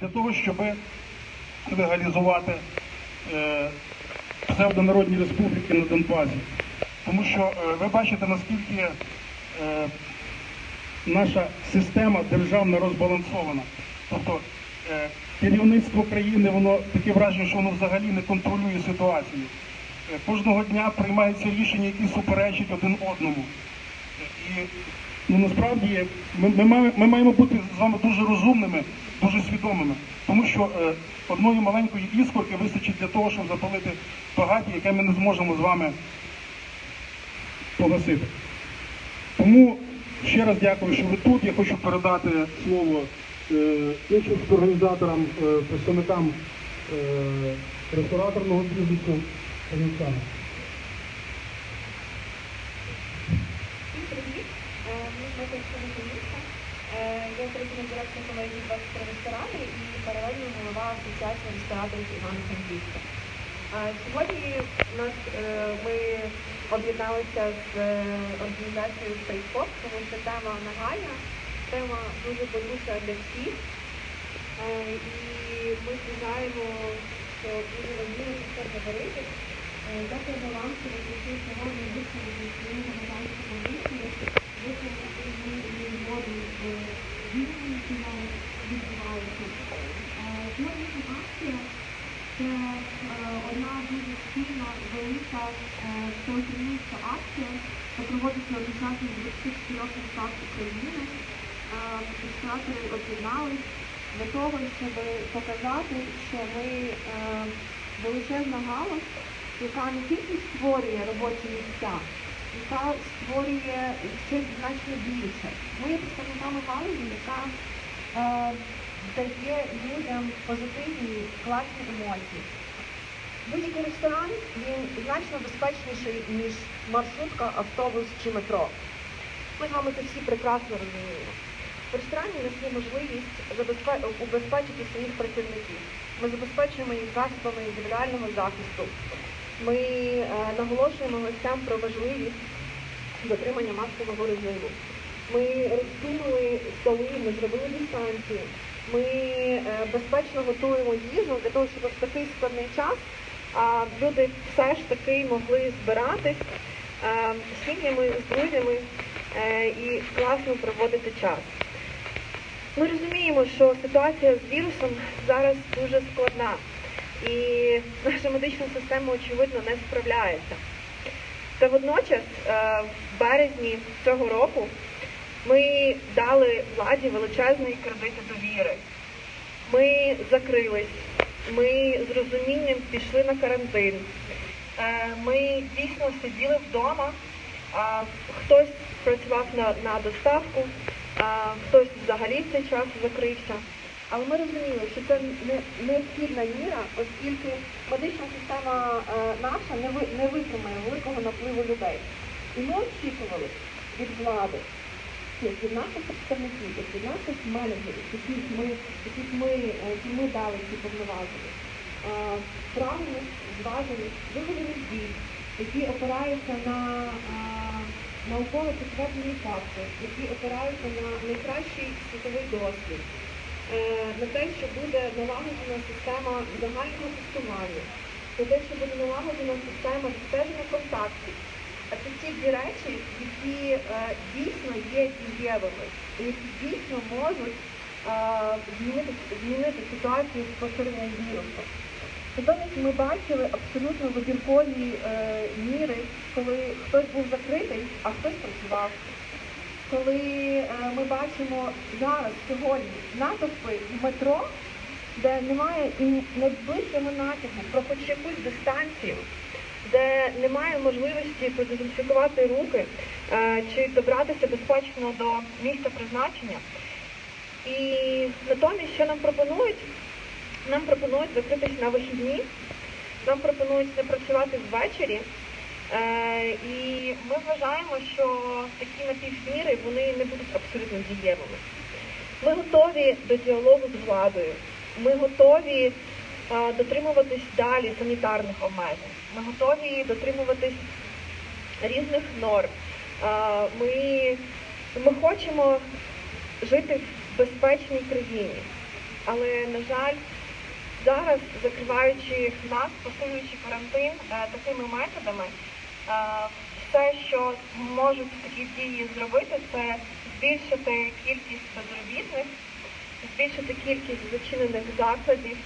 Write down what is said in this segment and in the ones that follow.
для того, щоб легалізувати е, псевдонародні республіки на Донбасі. Тому що е, ви бачите, наскільки е, наша система державна розбалансована. Тобто керівництво країни, воно таке враження, що воно взагалі не контролює ситуацію. Кожного дня приймаються рішення, які суперечать один одному. І ну, насправді ми, ми, маємо, ми маємо бути з вами дуже розумними, дуже свідомими, тому що е, одної маленької іскорки вистачить для того, щоб запалити багаті, яке ми не зможемо з вами погасити. Тому ще раз дякую, що ви тут. Я хочу передати слово е, організаторам, е, представникам е, рестораторного бізнесу. Пані Оксана. Всім привіт! Е, Мене звати Оксана Куліця. Е, Я операційний директор колегії 23 ресторани і паралельно голова Асоціації рестораторів Івано-Франківська. Сьогодні нас е, ми об'єдналися з е, організацією Стейкоп, тому що тема нагальна, тема дуже болюча для всіх. Е, І ми вважаємо, що дуже важливо про це говорити. Дякуємо вам, що ви прийшли сьогодні висловити свою громадянську позицію, висловити свою згоду Е, Сьогоднішня акція це е, одна дуже спільна, велика е, всеукраїнська акція, яка проводиться одночасно з 24 містах України. Е, Реєстратори об'єднались для того, щоб показати, що ми е, величезна галузь, яка не тільки створює робочі місця, яка створює щось значно більше. Ми є представниками галузі, яка е, дає людям позитивні, класні емоції. Будь-який ресторан він значно безпечніший, ніж маршрутка, автобус чи метро. Ми з вами це всі прекрасно розуміємо. В ресторані у нас є можливість убезпечити своїх працівників. Ми забезпечуємо їх засобами індивідуального захисту. Ми е, наголошуємо гостям про важливість дотримання масового режиму. Ми розсунули столи, ми зробили дистанцію. Ми е, безпечно готуємо їжу для того, щоб в такий складний час люди все ж таки могли збиратись е, з сім'ями, з друзями і класно проводити час. Ми розуміємо, що ситуація з вірусом зараз дуже складна, і наша медична система, очевидно, не справляється. Та водночас, е, в березні цього року, ми дали владі величезний кредит довіри. Ми закрились, ми з розумінням пішли на карантин. Е, Ми дійсно сиділи вдома, хтось працював на, на доставку, хтось взагалі в цей час закрився. Але ми розуміли, що це не- необхідна міра, оскільки медична система е, наша не, ви, не витримає великого напливу людей. І ми очікували від влади, від наших представників, від наших менеджерів, яких ми, яких ми, е, яким ми дали ці повноваження, е, правильних, зважених, виголених дій, які опираються на науково підтверджені факти, які опираються на найкращий світовий досвід, на те, що буде налагоджена система загального тестування, на те, що буде налагоджена система відстеження контактів. А це ті дві речі, які е, дійсно є дієвими, і які дійсно можуть е, змінити, змінити ситуацію з поширенням вірусу. Натомість ми бачили абсолютно вибіркові е, міри, коли хтось був закритий, а хтось працював. Коли е, ми бачимо зараз, сьогодні, натовпи в метро, де немає і найближчого натягу про хоч якусь дистанцію, де немає можливості продезінфікувати руки е, чи добратися безпечно до місця призначення. І натомість, що нам пропонують? Нам пропонують закритись на вихідні, нам пропонують не працювати ввечері. Е, і ми вважаємо, що такі напівміри вони не будуть абсолютно дієвими. Ми готові до діалогу з владою. Ми готові е, дотримуватись далі санітарних обмежень. Ми готові дотримуватись різних норм. Е, Ми, ми хочемо жити в безпечній країні. Але, на жаль, зараз, закриваючи нас, посилюючи карантин такими методами, все, що можуть такі дії зробити, це збільшити кількість безробітних, збільшити кількість зачинених закладів,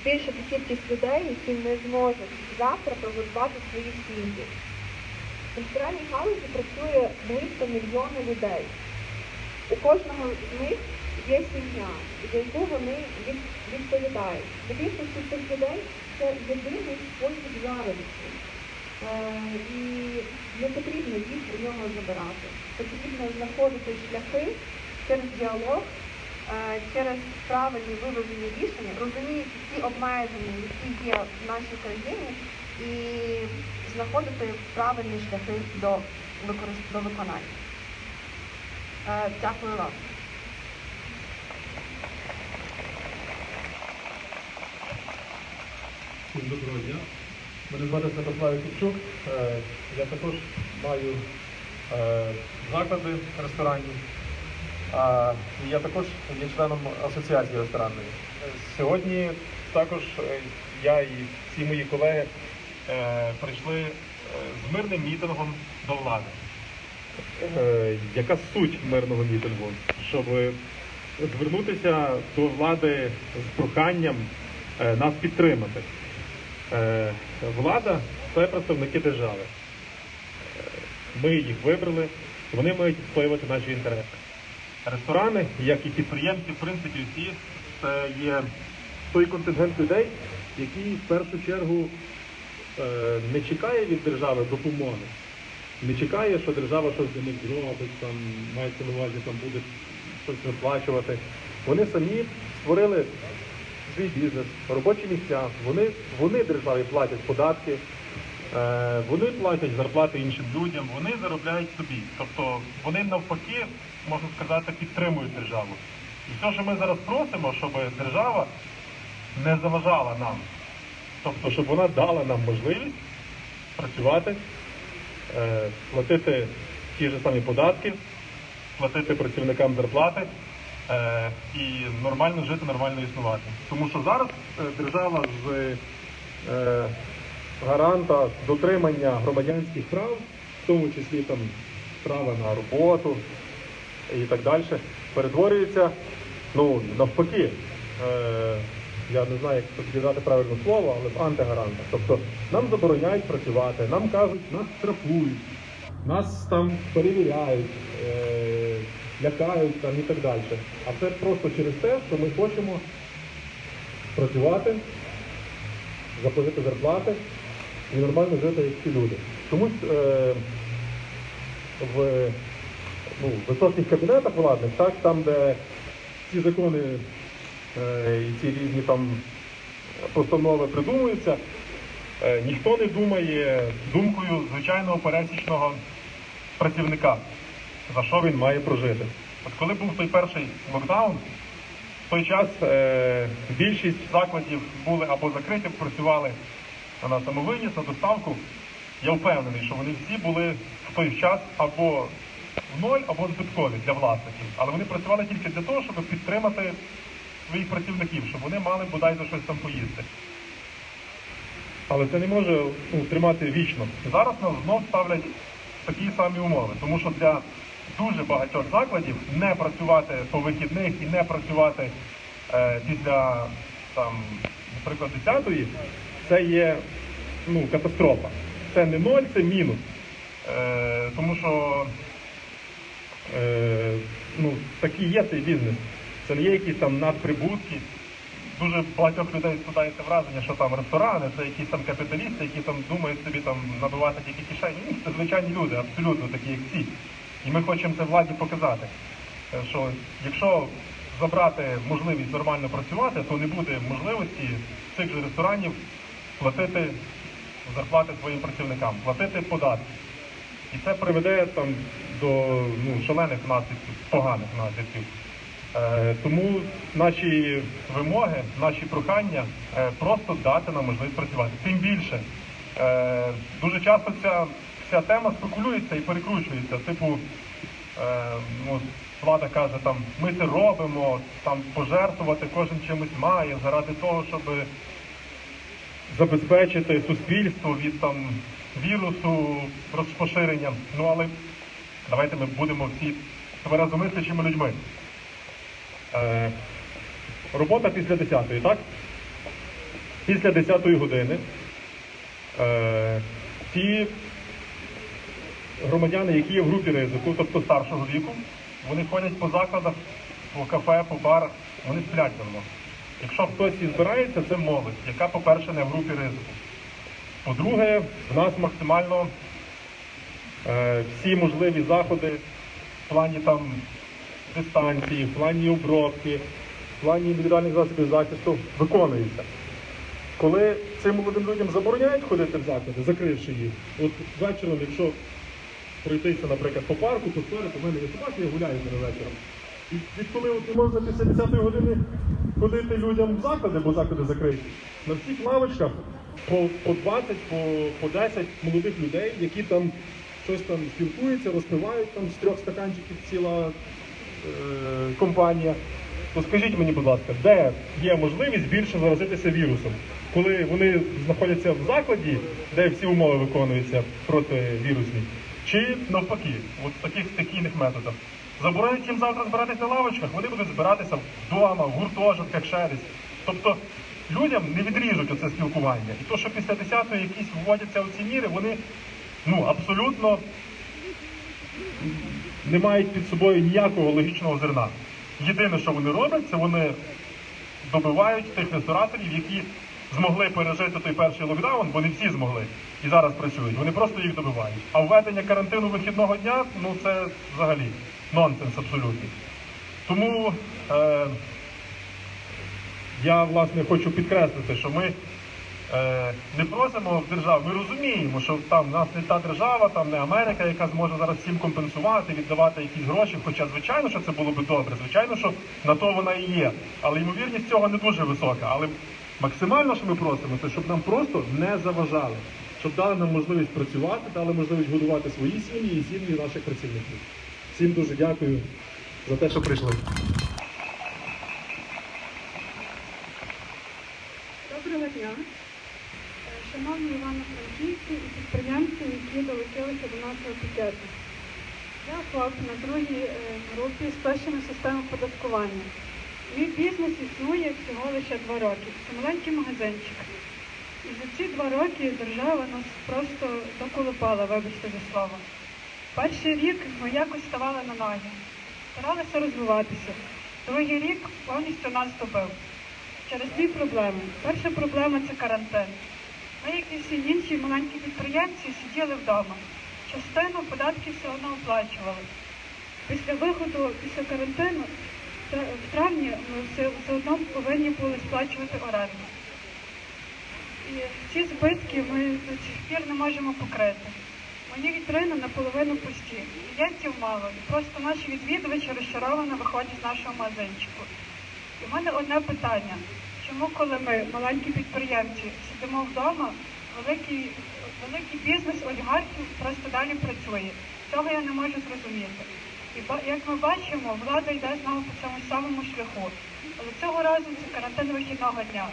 збільшити кількість людей, які не зможуть завтра прогодувати свої сім'ї. В ресторанній галузі працює близько мільйона людей. У кожного з них є сім'я, за яку вони відповідають. Більшості цих людей це єдиний спосіб заробітку. Е, І не потрібно їх у нього забирати. Потрібно знаходити шляхи через діалог, е, через правильні виважені рішення, розуміючи ті обмеження, які є в нашій країні, і знаходити правильні шляхи до, виконання. Е, Дякую вам. Доброго дня. Мене звати Святослав Кіпчук. Е, Я також маю е, заклади ресторанів. А, Я також є членом асоціації ресторанної. Е, Сьогодні також я і всі мої колеги прийшли з мирним мітингом до влади. Яка суть мирного мітингу? Щоб звернутися до влади з проханням нас підтримати. Е, Влада це представники держави. Ми їх вибрали, вони мають відстоювати наші інтереси. Ресторани, як і підприємці, в принципі, всі це є той контингент людей, який в першу чергу е, не чекає від держави допомоги, не чекає, що держава щось для них зробить, там мається на увазі, там буде щось виплачувати. Вони самі створили свій бізнес, робочі місця. Вони, вони державі платять податки, е, вони платять зарплати іншим людям, вони заробляють собі. Тобто вони навпаки, можна сказати, підтримують державу. І все, що ми зараз просимо, щоб держава не заважала нам. Тобто, щоб вона дала нам можливість працювати, е, платити ті ж самі податки, платити працівникам зарплати і нормально жити, нормально існувати. Тому що зараз е, держава з е, гаранта дотримання громадянських прав, в тому числі там права на роботу і так далі, перетворюється ну, навпаки. Е, я не знаю, як підібрати правильне слово, але в антигаранта. Тобто нам забороняють працювати, нам кажуть, нас штрафують, нас там перевіряють, е, лякають там і так далі. А це просто через те, що ми хочемо працювати, заплатити зарплати і нормально жити як всі люди. Чомусь е, в ну, високих кабінетах владних, так, там, де ці закони е, і ці різні там постанови придумуються, е, ніхто не думає думкою звичайного пересічного працівника, за що він має прожити. От коли був той перший локдаун, в той час е, більшість закладів були або закриті, працювали на самовиніс, на доставку. Я впевнений, що вони всі були в той час або в ноль, або збиткові для власників. Але вони працювали тільки для того, щоб підтримати своїх працівників, щоб вони мали бодай за щось там поїсти. Але це не може ну, тримати вічно. Зараз нас знов ставлять такі самі умови, тому що для дуже багатьох закладів не працювати по вихідних і не працювати е, після там, наприклад, 10-ї, це є ну, катастрофа. Це не ноль, це мінус. Е, тому що е, ну, такий є цей бізнес. Це не є якісь там надприбутки. Дуже багатьох людей складається враження, що там ресторани, це якісь там капіталісти, які там думають собі там набивати тільки кишені. Ні, це звичайні люди, абсолютно такі, як всі. І ми хочемо це владі показати, е, що якщо забрати можливість нормально працювати, то не буде можливості цих же ресторанів платити зарплати своїм працівникам, платити податки. І це приведе там до ну, шалених наслідків, поганих наслідків. Е, тому наші вимоги, наші прохання е, просто дати нам можливість працювати. Тим більше, е, дуже часто ця, ця тема спекулюється і перекручується. Типу, е, ну, влада каже, там ми це робимо, там пожертвувати кожен чимось має заради того, щоб забезпечити суспільство від там вірусу розпоширення. Ну але давайте ми будемо всі тверезомислячими людьми. Е, робота після 10-ї, так? Після 10-ї години е, ті громадяни, які є в групі ризику, тобто старшого віку, вони ходять по закладах, по кафе, по барах, вони сплять давно. Якщо хтось і збирається, це молодь, яка, по-перше, не в групі ризику. По-друге, в нас максимально е, всі можливі заходи в плані там дистанції, в плані обробки, в плані індивідуальних засобів захисту виконуються. Коли цим молодим людям забороняють ходити в заклади, закривши їх, от вечором, якщо пройтися, наприклад, по парку, то вчора у мене є собаки, я гуляю з вечором. І відколи от не можна після 10-ї години ходити людям в заклади, бо заклади закриті, на всіх лавочках по, по 20, по, по 10 молодих людей, які там щось там спілкуються, розпивають там з трьох стаканчиків ціла е, компанія. То скажіть мені, будь ласка, де є можливість більше заразитися вірусом, коли вони знаходяться в закладі, де всі умови виконуються противірусні, чи навпаки, от таких стихійних методах. Заборонять їм завтра збиратися на лавочках, вони будуть збиратися вдома, в гуртожитках, ще десь. Тобто людям не відріжуть оце спілкування. І то, що після 10-ї якісь вводяться у ці міри, вони ну, абсолютно не мають під собою ніякого логічного зерна. Єдине, що вони роблять, це вони добивають тих рестораторів, які змогли пережити той перший локдаун, бо не всі змогли і зараз працюють. Вони просто їх добивають. А введення карантину вихідного дня ну це взагалі нонсенс абсолютний. Тому е, я власне хочу підкреслити, що ми е, не просимо в державу, ми розуміємо, що там в нас не та держава, там не Америка, яка зможе зараз всім компенсувати, віддавати якісь гроші. Хоча, звичайно, що це було би добре, звичайно, що на то вона і є. Але ймовірність цього не дуже висока. Але максимально, що ми просимо, це щоб нам просто не заважали, щоб дали нам можливість працювати, дали можливість годувати свої сім'ї і сім'ї наших працівників. Всім дуже дякую за те, що прийшли. Доброго дня. Е, Шановні івано-франківці і підприємці, які долучилися до нашого пікету. Я ФОП на другій е, групі спрощеної системи податкування. Мій бізнес існує всього лише два роки. Це маленький магазинчик. І за ці два роки держава нас просто доколупала, вибачте за слово. Перший рік ми якось ставали на ноги, старалися розвиватися. Другий рік повністю нас добив через дві проблеми. Перша проблема це карантин. Ми, як і всі інші маленькі підприємці, сиділи вдома. Частину податків все одно оплачували. Після виходу, після карантину, в травні ми все, все одно повинні були сплачувати оренду. І ці збитки ми до сих пір не можемо покрити. Мої вітрини наполовину пусті. Клієнтів мало. І просто наші відвідувачі розчаровано виходять з нашого магазинчику. І в мене одне питання. Чому, коли ми, маленькі підприємці, сидимо вдома, великий, великий бізнес олігархів просто далі працює? Цього я не можу зрозуміти. І як ми бачимо, влада йде знову по цьому самому шляху. Але цього разу це карантин вихідного дня.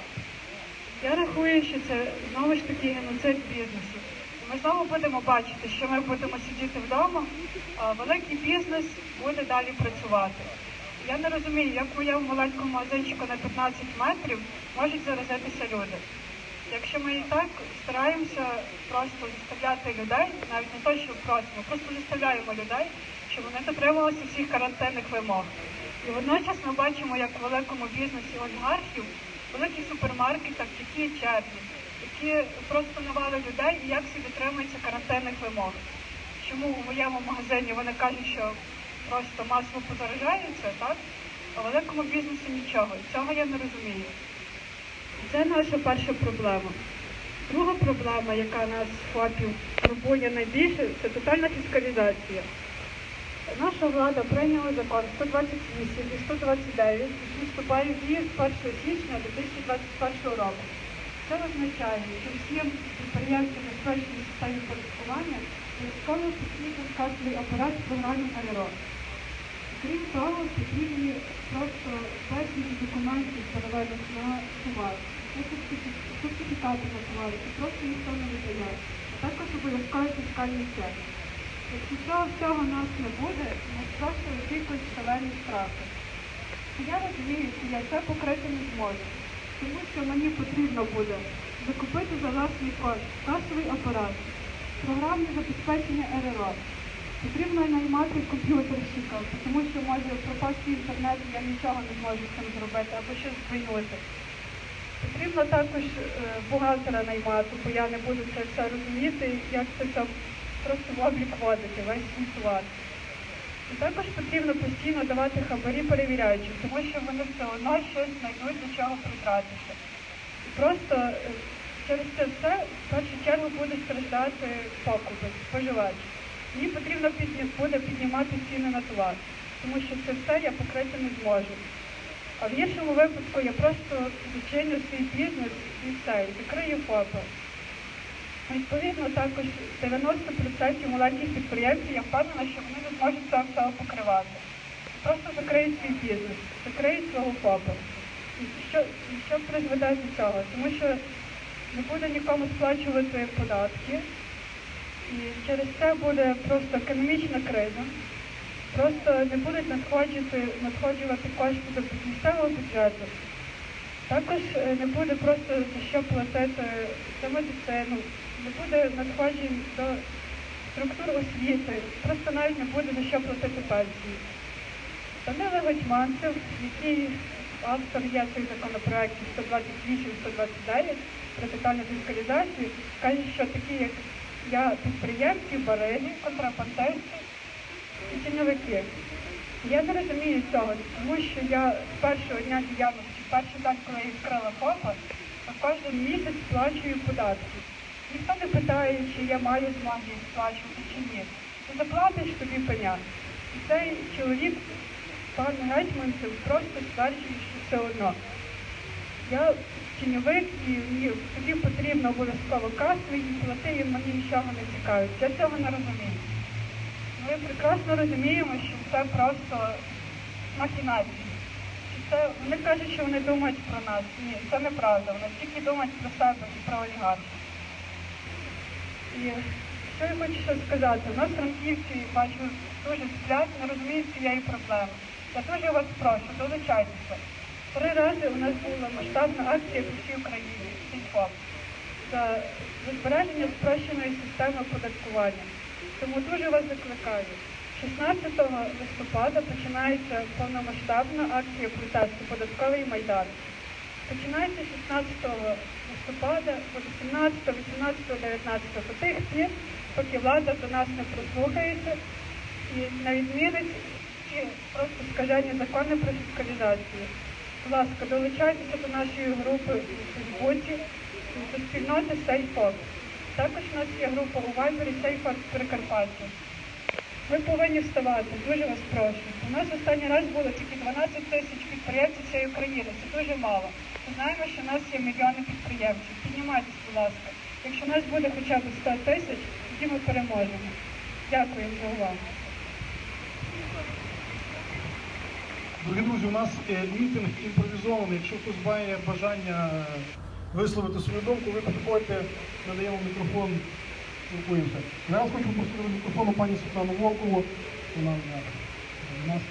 Я рахую, що це знову ж таки геноцид бізнесу. Ми знову будемо бачити, що ми будемо сидіти вдома, а великий бізнес буде далі працювати. Я не розумію, як в моєму маленькому магазинчику на 15 метрів можуть заразитися люди. Якщо ми і так стараємося просто заставляти людей, навіть не то, що просимо, просто заставляємо людей, щоб вони дотримувалися всіх карантинних вимог. І водночас ми бачимо, як в великому бізнесі олігархів, в великих супермаркетах, які черги, які просто навали людей і як всі дотримуються карантинних вимог. Чому у моєму магазині вони кажуть, що просто масово подорожаються, так? А в великому бізнесі нічого. Цього я не розумію. Це наша перша проблема. Друга проблема, яка нас ФОПів турбує найбільше, це тотальна фіскалізація. Наша влада прийняла закон 128 і 129, який вступає в дію з 1 січня 2021 року. Це означає, що всім підприємцям безпечної системі податкування обов'язково потрібен касовий апарат в програмі НРО. Крім того, потрібні просто безліч документів переведених на товар. Сертифікати на товар, і просто ніхто не видає. Також обов'язково фіскальний чек. Якщо цього нас не буде, нас просто очікують шалені штрафи. Я розумію, що я це покрити не зможу, тому що мені потрібно буде закупити за власний кошт касовий апарат, програмне забезпечення РРО. Потрібно наймати комп'ютерщика, тому що може пропасти інтернет, я нічого не зможу з цим зробити або щось збійнути. Потрібно також е, бухгалтера наймати, бо я не буду це все розуміти, як це все просто в облік вводити, весь товар. І також потрібно постійно давати хабарі перевіряючим, тому що вони все одно щось знайдуть до чого притратися. І просто е, через це все в першу чергу буде страждати покупець, споживач. Мені потрібно буде піднімати ціни на товар, тому що це все я покрити не зможу. А в іншому випадку я просто зачиню свій бізнес і все, і закрию ФОПи. Відповідно, також 90% маленьких підприємців, я впевнена, що вони не зможуть цього всього покривати. Просто закриють свій бізнес, закриють свого ФОПа. І що, що призведе до цього? Тому що не буде нікому сплачувати податки, і через це буде просто економічна криза. Просто не будуть надходжувати, надходжувати кошти до місцевого бюджету. Також е, не буде просто за що платити за медицину, не буде надходжень до структур освіти, просто навіть не буде за що платити пенсії. Данило Гетьманцев, який автор є цих законопроєктів 128-129 про тотальну фіскалізацію, каже, що такі, як я, підприємці, бариги, контрабандисти і тіньовики. Я не розумію цього, тому що я з першого дня діяльності, перший день, коли я відкрила ФОПа, кожен місяць сплачую податки. Ніхто не питає, чи я маю змогу їх сплачувати чи ні. Ти заплатиш тобі пеня. І цей чоловік, пан Гетьманцев, просто стверджує, що все одно. Я тіньовик і мені тобі потрібно обов'язково касовий, і плати і мені нічого не цікавить. Я цього не розумію. Ми прекрасно розуміємо, що це просто махінації. Це, вони кажуть, що вони думають про нас. Ні, це неправда. Вони тільки думають про себе і про олігархів. І що я хочу ще сказати, у нас франківці, бачу, дуже сплять, не розуміють цієї проблеми. Я дуже вас прошу, долучайтеся. Три рази у нас була масштабна акція по всій Україні, за за збереження спрощеної системи оподаткування. Тому дуже вас закликаю. 16 листопада починається повномасштабна акція протесту податковий майдан. Починається 16 листопада, по 17, 18, 19 по тих пір, поки влада до нас не прислухається і не відмінить просто скажені закони про фіскалізацію. Будь ласка, долучайтеся до нашої групи у Фейсбуці, до спільноти SafeFox. Також у нас є група у Viber SafeFox Прикарпаття. Ви повинні вставати, дуже вас прошу. У нас останній раз було тільки 12 тисяч підприємців цієї України. Це дуже мало. Знаємо, що у нас є мільйони підприємців. Піднімайтесь, будь ласка. Якщо нас буде хоча б 100 тисяч, тоді ми переможемо. Дякую за увагу. Дорогі друзі, у нас е, мітинг імпровізований. Якщо хтось має бажання е, висловити свою думку, ви підходьте, надаємо мікрофон, спілкуємося. Зараз хочу до мікрофону пані Світлану Волкову. Вона у нас